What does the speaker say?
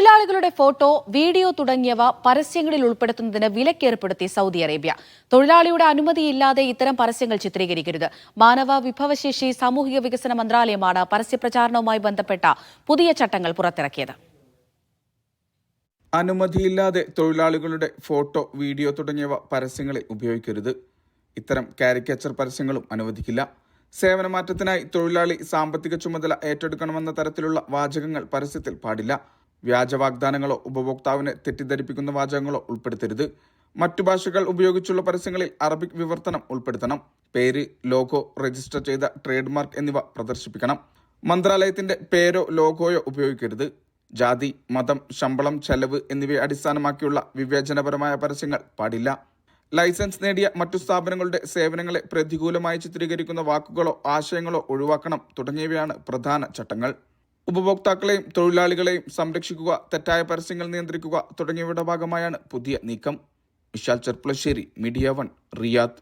തൊഴിലാളികളുടെ photo video തുടങ്ങിയവ പരസ്യങ്ങളിൽ ഉൾപ്പെടുത്തുന്നതിന് വിലക്കേർപ്പെടുത്തി സൗദി അറേബ്യ. തൊഴിലാളിയുടെ അനുമതിയില്ലാതെ ഇത്തരം പരസ്യങ്ങൾ ചിത്രീകരിക്കരുത്. മാനവ വിഭവശേഷി സാമൂഹിക വികസന മന്ത്രാലയമാണ് പരസ്യപ്രചാരണവുമായി ബന്ധപ്പെട്ട പുതിയ ചട്ടങ്ങൾ പുറത്തിറക്കിയത്. അനുമതിയില്ലാതെ തൊഴിലാളികളുടെ ഫോട്ടോ വീഡിയോ തുടങ്ങിയവ പരസ്യങ്ങളിൽ ഉപയോഗിക്കരുത്. ഇത്തരം കാരിക്കേച്ചർ പരസ്യങ്ങളും അനുവദിക്കില്ല. സേവനമാറ്റത്തിനായി തൊഴിലാളി സാമ്പത്തിക ചുമതല ഏറ്റെടുക്കണമെന്ന തരത്തിലുള്ള വാചകങ്ങൾ പരസ്യത്തിൽ പാടില്ല. വ്യാജ വാഗ്ദാനങ്ങളോ ഉപഭോക്താവിനെ തെറ്റിദ്ധരിപ്പിക്കുന്ന വാചകങ്ങളോ ഉൾപ്പെടുത്തരുത്. മറ്റു ഭാഷകൾ ഉപയോഗിച്ചുള്ള പരസ്യങ്ങളിൽ അറബിക് വിവർത്തനം ഉൾപ്പെടുത്തണം. പേര് ലോഗോ രജിസ്റ്റർ ചെയ്ത ട്രേഡ് മാർക്ക് എന്നിവ പ്രദർശിപ്പിക്കണം. മന്ത്രാലയത്തിന്റെ പേരോ ലോഗോയോ ഉപയോഗിക്കരുത്. ജാതി മതം ശമ്പളം ചെലവ് എന്നിവയെ അടിസ്ഥാനമാക്കിയുള്ള വിവേചനപരമായ പരസ്യങ്ങൾ പാടില്ല. ലൈസൻസ് നേടിയ മറ്റു സ്ഥാപനങ്ങളുടെ സേവനങ്ങളെ പ്രതികൂലമായി ചിത്രീകരിക്കുന്ന വാക്കുകളോ ആശയങ്ങളോ ഒഴിവാക്കണം തുടങ്ങിയവയാണ് പ്രധാന ചട്ടങ്ങൾ. ഉപഭോക്താക്കളെയും തൊഴിലാളികളെയും സംരക്ഷിക്കുക തെറ്റായ പരസ്യങ്ങൾ നിയന്ത്രിക്കുക തുടങ്ങിയവയുടെ ഭാഗമായാണ് പുതിയ നീക്കം. Vishal Cherpulassery media one Riyadh.